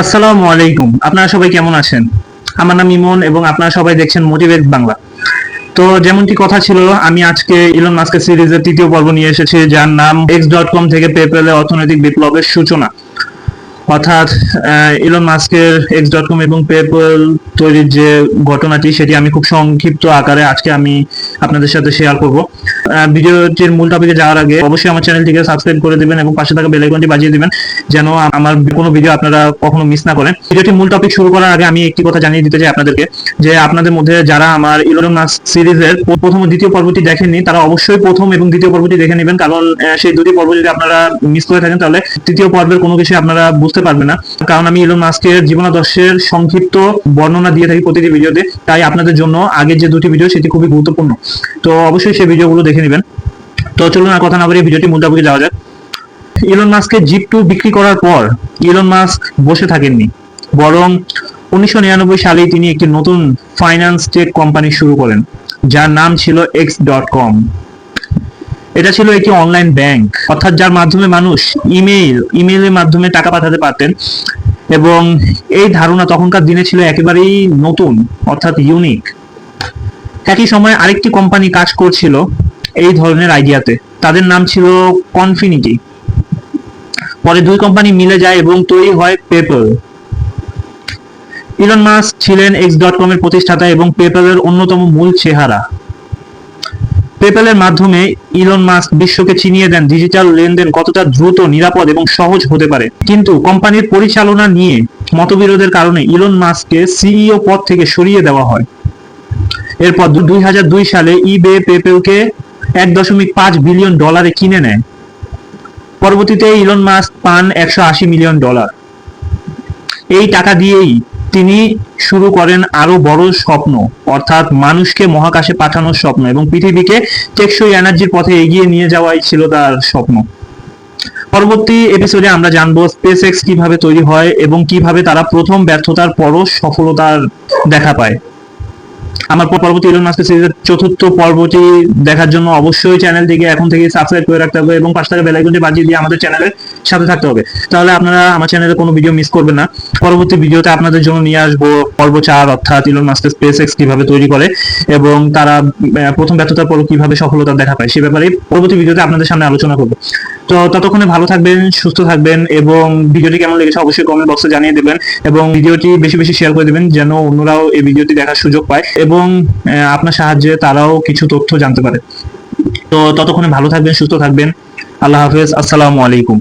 আসসালামু আলাইকুম। আপনারা সবাই কেমন আছেন? আমার নাম ইমন এবং আপনারা সবাই দেখছেন মোটিভেট বাংলা তো যেমনটি কথা ছিল, আমি আজকে ইলন মাস্কের সিরিজের তৃতীয় পর্ব নিয়ে এসেছি, যার নাম এক্স ডট কম থেকে পেপ্যালে অর্থনৈতিক বিপ্লবের সূচনা। অর্থাৎ ইলন মাস্কের এক্স ডট কম এবং পেপ্যাল তৈরির যে ঘটনাটি, সেটি আমি খুব সংক্ষিপ্ত আকারে আজকে আমি আপনাদের সাথে শেয়ার করব। ভিডিওটির মূল টপিকে যাওয়ার আগে অবশ্যই আমার চ্যানেলটিকে সাবস্ক্রাইব করে দিবেন এবং পাশে থাকা বেল আইকনটি বাজিয়ে দিবেন। যেন আমার কোনো ভিডিও আপনারা কখনো মিস না করেন। ভিডিওটির মূল টপিক শুরু করার আগে আমি একটি কথা জানিয়ে দিতে চাই আপনাদেরকে, যে আপনাদের মধ্যে যারা আমার ইলন মাস্ক সিরিজের প্রথম ও দ্বিতীয় পর্বটি দেখেননি, তারা অবশ্যই প্রথম এবং দ্বিতীয় পর্বটি দেখে নেবেন, কারণ সেই দুটি পর্ব যদি আপনারা মিস করে থাকেন, তাহলে তৃতীয় পর্বের কোনো কিছু আপনারা বুঝতে পারবেন না। কারণ আমি ইলন মাস্কের জীবনাদর্শের সংক্ষিপ্ত বর্ণনা দিয়ে থাকি প্রতিটি ভিডিওতে তাই আপনাদের জন্য আগের যে দুটি ভিডিও সেটি খুবই গুরুত্বপূর্ণ। তো অবশ্যই সেই ভিডিওগুলো দেখে নেবেন। তো চলুন আর কথা না বলে ভিডিওটি মূল টপিকে যাওয়া যাক। ইলন মাস্কের জিপ টু বিক্রি করার পর ইলন মাস্ক বসে থাকেননি। বরং উনিশশো নিরানব্বই সালেই তিনি একটি নতুন ফাইন্যান্স টেক কোম্পানি শুরু করেন, যার নাম ছিল এক্স ডট কম এটা ছিল একটি অনলাইন ব্যাংক অর্থাৎ যার মাধ্যমে মানুষ ইমেইল ইমেইলের মাধ্যমে টাকা পাঠাতে পারতেন। এবং এই ধারণা তখনকার দিনে ছিল একেবারেই নতুন, অর্থাৎ ইউনিক একই সময় আরেকটি কোম্পানি কাজ করছিল এই ধরনের আইডিয়াতে তাদের নাম ছিল কনফিনিটি পরে দুই কোম্পানি মিলে যায় এবং তৈরি হয় পেপল ইলন মাস্ক ছিলেন এক্স ডট কম এর প্রতিষ্ঠাতা এবং পেপলের অন্যতম মূল চেহারা। পেপ্যালের মাধ্যমে ইলন মাস্ক বিশ্বকে চিনিয়ে দেন ডিজিটাল লেনদেন কতটা দ্রুত, নিরাপদ এবং সহজ হতে পারে। কিন্তু কোম্পানির পরিচালনা নিয়ে মতবিরোধের কারণে ইলন মাস্ককে সিইও পদ থেকে সরিয়ে দেওয়া হয়। এরপর দুই হাজার দুই সালে ইবে পেপেলকে এক দশমিক পাঁচ বিলিয়ন ডলারে কিনে নেয়। পরবর্তীতে ইলন মাস্ক পান একশো আশি মিলিয়ন ডলার। এই টাকা দিয়েই তিনি শুরু করেন আরও বড় স্বপ্ন, অর্থাৎ মানুষকে মহাকাশে পাঠানোর স্বপ্ন এবং পৃথিবীকে টেকসই এনার্জির পথে এগিয়ে নিয়ে যাওয়াই ছিল তার স্বপ্ন। পরবর্তী এপিসোডে আমরা জানব স্পেস এক্স কীভাবে তৈরি হয় এবং কীভাবে তারা প্রথম ব্যর্থতার পরও সফলতার দেখা পায়। আমার পর- পরবর্তী ইলন মাস্কের সিরিজের চতুর্থ পর্বটি দেখার জন্য অবশ্যই চ্যানেলটিকে এখন থেকে সাবস্ক্রাইব করে রাখতে হবে এবং পাঁচ টাকা বেল আইকনটি বাজিয়ে দিয়ে আমাদের চ্যানেলের সাথে থাকতে হবে। তাহলে আপনারা আমার চ্যানেলে কোনো ভিডিও মিস করবেন না। পরবর্তী ভিডিওতে আপনাদের জন্য নিয়ে আসব পর্ব চার অর্থাৎ ইলন মাস্কের স্পেস এক্স কীভাবে তৈরি করে এবং তারা প্রথম ব্যর্থতার পর কীভাবে সফলতা দেখা পায় সে ব্যাপারে পরবর্তী ভিডিওতে আপনাদের সামনে আলোচনা করব। তো ততক্ষণে ভালো থাকবেন, সুস্থ থাকবেন এবং ভিডিওটি কেমন লেগেছে অবশ্যই কমেন্ট বক্সে জানিয়ে দেবেন এবং ভিডিওটি বেশি বেশি শেয়ার করে দেবেন যেন অন্যরাও এই ভিডিওটি দেখার সুযোগ পায় এবং আপনার সাহায্যে তারাও কিছু তথ্য জানতে পারে। তো ততক্ষণে ভালো থাকবেন, সুস্থ থাকবেন। আল্লাহ হাফেজ। আসসালামু আলাইকুম।